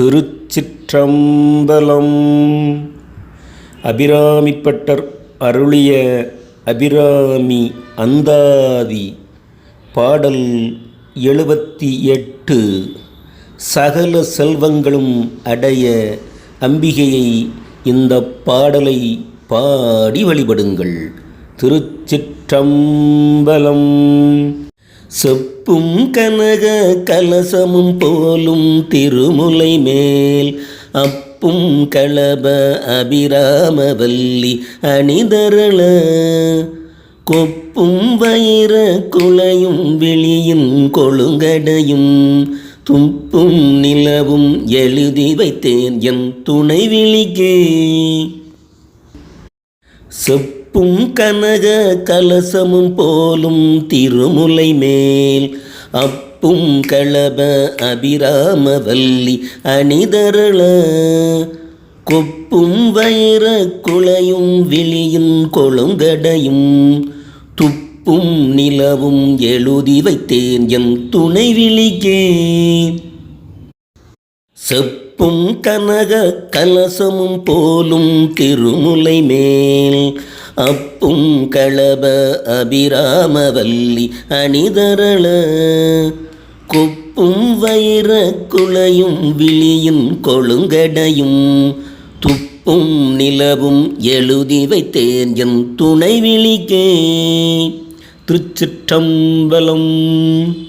திருச்சிற்றம்பலம். அபிராமிப்பட்டர் அருளிய அபிராமி அந்தாதி பாடல் எழுபத்தி எட்டு சகல செல்வங்களும் அடைய அம்பிகையை இந்த பாடலை பாடி வழிபடுங்கள். திருச்சிற்றம்பலம். செப்பும் கனக கலசமும் போலும் திருமுலை மேல். அப்பும் களப அபிராமவல்லி அணிதரள. கொப்பும் வைர குலையும் விழியும் கொழுங்கடையும். தும்பும் நிலவும் எழுதி வைத்தேன் என் துணை விழிக்கே செப்பும் கனக கலசமும் போலும் திருமுலை மேல். அப்பும் களப அபிராமவல்லி அணிதரள. கொப்பும் வைர குளையும் விழியும் கொழுங்கடையும். துப்பும் நிலவும் எழுதி வைத்தேன் என் துணை விழிக்கே செப் செப்பும் கனக கலசமும் போலும் திருமுலை மேல். அப்பும் களப அபிராமவல்லி அணிதரள. கொப்பும் வைர குளையும் விழியும் கொழுங்கடையும். துப்பும் நிலவும் எழுதி வைத்தேன் என் துணை விழிக்கே திருச்சிற்றம்பலம்.